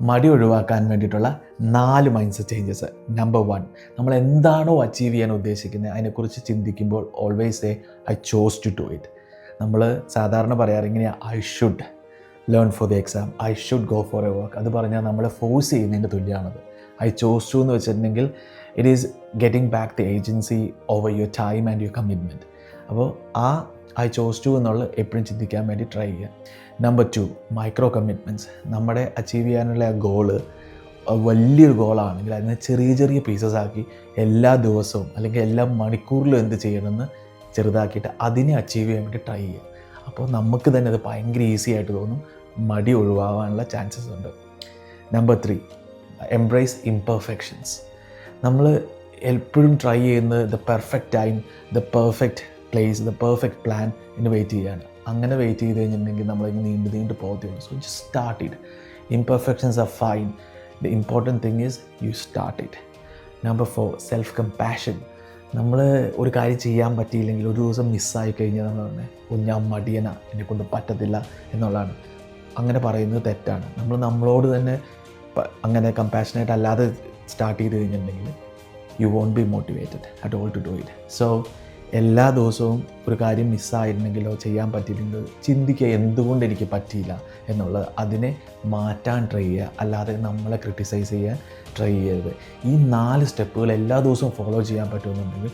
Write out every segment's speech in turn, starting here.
മടി ഒഴിവാക്കാൻ വേണ്ടിയിട്ടുള്ള നാല് mind set changes number one നമ്മൾ എന്താണോ അച്ചീവ് ചെയ്യാൻ ഉദ്ദേശിക്കുന്നത് അതിനെക്കുറിച്ച് ചിന്തിക്കുമ്പോൾ always uh I chose to do it നമ്മൾ സാധാരണ പറയാറ് ഇങ്ങനെയാണ് I should learn for the exam I should go for a work അത് പറഞ്ഞാൽ നമ്മളെ ഫോഴ്സ് ചെയ്യുന്നതിന്റെ തുല്യമാണത്. ഐ ചോസ് ടു എന്ന് വെച്ചിട്ടുണ്ടെങ്കിൽ it is getting back the agency over your time and your commitment അപ്പോൾ ആ ഐ ചോസ് ടു എന്നുള്ള എപ്പോഴും ചിന്തിക്കാൻ വേണ്ടി ട്രൈ ചെയ്യുക. നമ്പർ ടു മൈക്രോ കമ്മിറ്റ്മെന്റ്സ് നമ്മുടെ അച്ചീവ് ചെയ്യാനുള്ള ആ ഗോൾ വലിയൊരു ഗോളാണെങ്കിൽ അതിനെ ചെറിയ ചെറിയ പീസസ് ആക്കി എല്ലാ ദിവസവും അല്ലെങ്കിൽ എല്ലാ മണിക്കൂറിലും എന്ത് ചെയ്യണമെന്ന് ചെറുതാക്കിയിട്ട് അതിനെ അച്ചീവ് ചെയ്യാൻ വേണ്ടി ട്രൈ ചെയ്യുക. അപ്പോൾ നമുക്ക് തന്നെ അത് ഭയങ്കര ഈസി ആയിട്ട് തോന്നും. മടി ഒഴിവാകാനുള്ള ചാൻസസ് ഉണ്ട്. നമ്പർ ത്രീ എംബ്രേസ് ഇംപെർഫെക്ഷൻസ് നമ്മൾ എപ്പോഴും ട്രൈ ചെയ്യുന്നത് the perfect time the perfect place the perfect plan എന്ന് വെയിറ്റ് ചെയ്യാണ് അങ്ങനെ വെയിറ്റ് ചെയ്ത് കഴിഞ്ഞിട്ടുണ്ടെങ്കിൽ നമ്മളിങ്ങനെ നീണ്ട് നീണ്ട് പോകത്തേ ഉള്ളൂ so just start it imperfections are fine the important thing is you start it number four self compassion നമ്മൾ ഒരു കാര്യം ചെയ്യാൻ പറ്റിയില്ലെങ്കിൽ ഒരു ദിവസം മിസ്സായി കഴിഞ്ഞാൽ നമ്മൾ പറഞ്ഞത് ഓ ഞാൻ മടിയന എന്നെ കൊണ്ട് പറ്റത്തില്ല എന്നുള്ളതാണ്. അങ്ങനെ പറയുന്നത് തെറ്റാണ്. നമ്മൾ നമ്മളോട് തന്നെ അങ്ങനെ കമ്പാഷനേറ്റ് അല്ലാതെ സ്റ്റാർട്ട് ചെയ്ത് കഴിഞ്ഞിട്ടുണ്ടെങ്കിൽ you won't be motivated at all to do it so എല്ലാ ദിവസവും ഒരു കാര്യം മിസ്സായിരുന്നെങ്കിലോ ചെയ്യാൻ പറ്റിയില്ലെങ്കിലോ ചിന്തിക്കുക എന്തുകൊണ്ട് എനിക്ക് പറ്റിയില്ല എന്നുള്ളത് അതിനെ മാറ്റാൻ ട്രൈ ചെയ്യുക. അല്ലാതെ നമ്മളെ ക്രിട്ടിസൈസ് ചെയ്യാൻ ട്രൈ ചെയ്യരുത്. ഈ നാല് സ്റ്റെപ്പുകൾ എല്ലാ ദിവസവും ഫോളോ ചെയ്യാൻ പറ്റുമെന്നുണ്ടെങ്കിൽ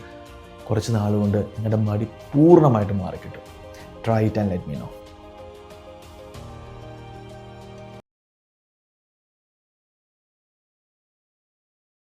കുറച്ച് നാളുകൊണ്ട് കൊണ്ട് നിങ്ങളുടെ മടി പൂർണമായിട്ട് മാറിക്കിട്ടും. Try it and let me know